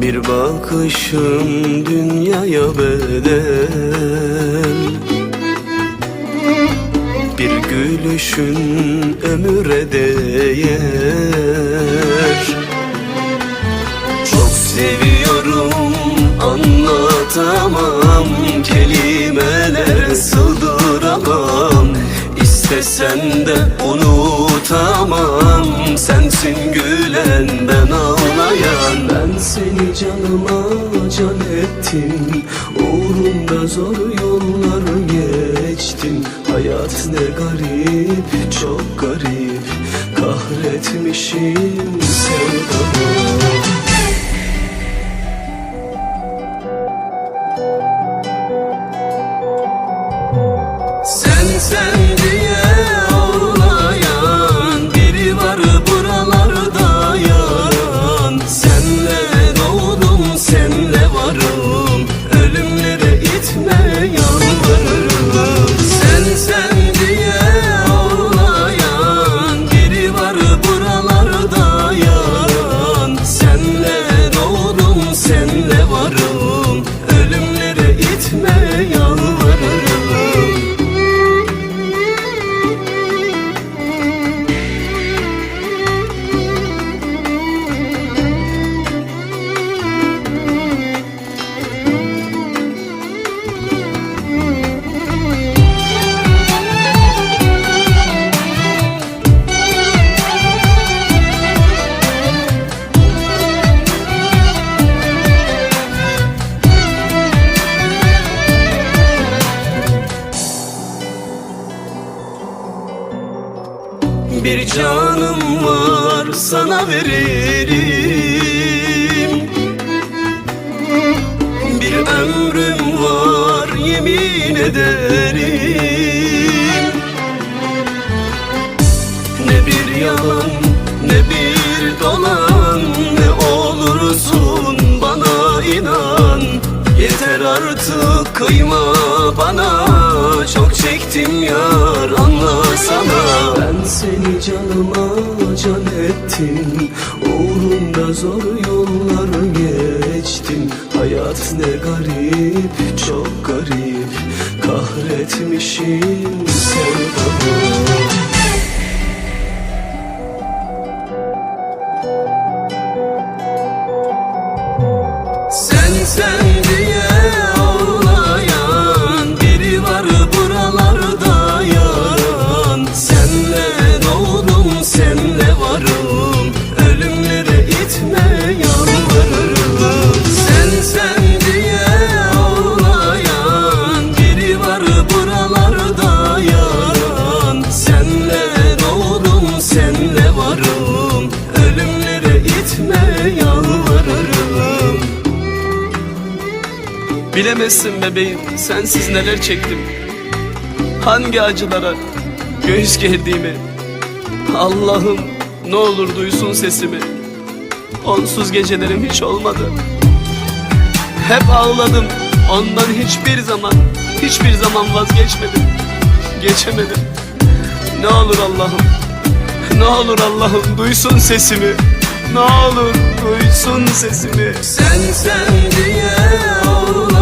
Bir bakışın dünyaya bedel. Bir gülüşün ömüre değer İstesen de unutamam. Sensin gülen ben ağlayan. Ben seni canıma can ettim. Uğrunda zor yolları geçtim. Hayat ne garip çok garip. Kahretmişim sevdamı. Sen Bir canım var sana veririm. Bir ömrüm var yemin ederim. Ne bir yalan ne bir dolan Ne olursun bana inan. Yeter artık kıyma bana Çok çektim yar ettim Uğrunda zor yolları geçtim. Hayat ne garip çok garip. Kahretmişim sevdamı Bilemezsin bebeğim sensiz neler çektim. Hangi acılara göğüs gerdiğimi Allah'ım ne olur duysun sesimi. Onsuz gecelerim hiç olmadı. Hep ağladım ondan hiçbir zaman Hiçbir zaman vazgeçmedim. Geçemedim. Ne olur Allah'ım Ne olur Allah'ım duysun sesimi. Ne olur duysun sesimi. Sen sen diye ağlayan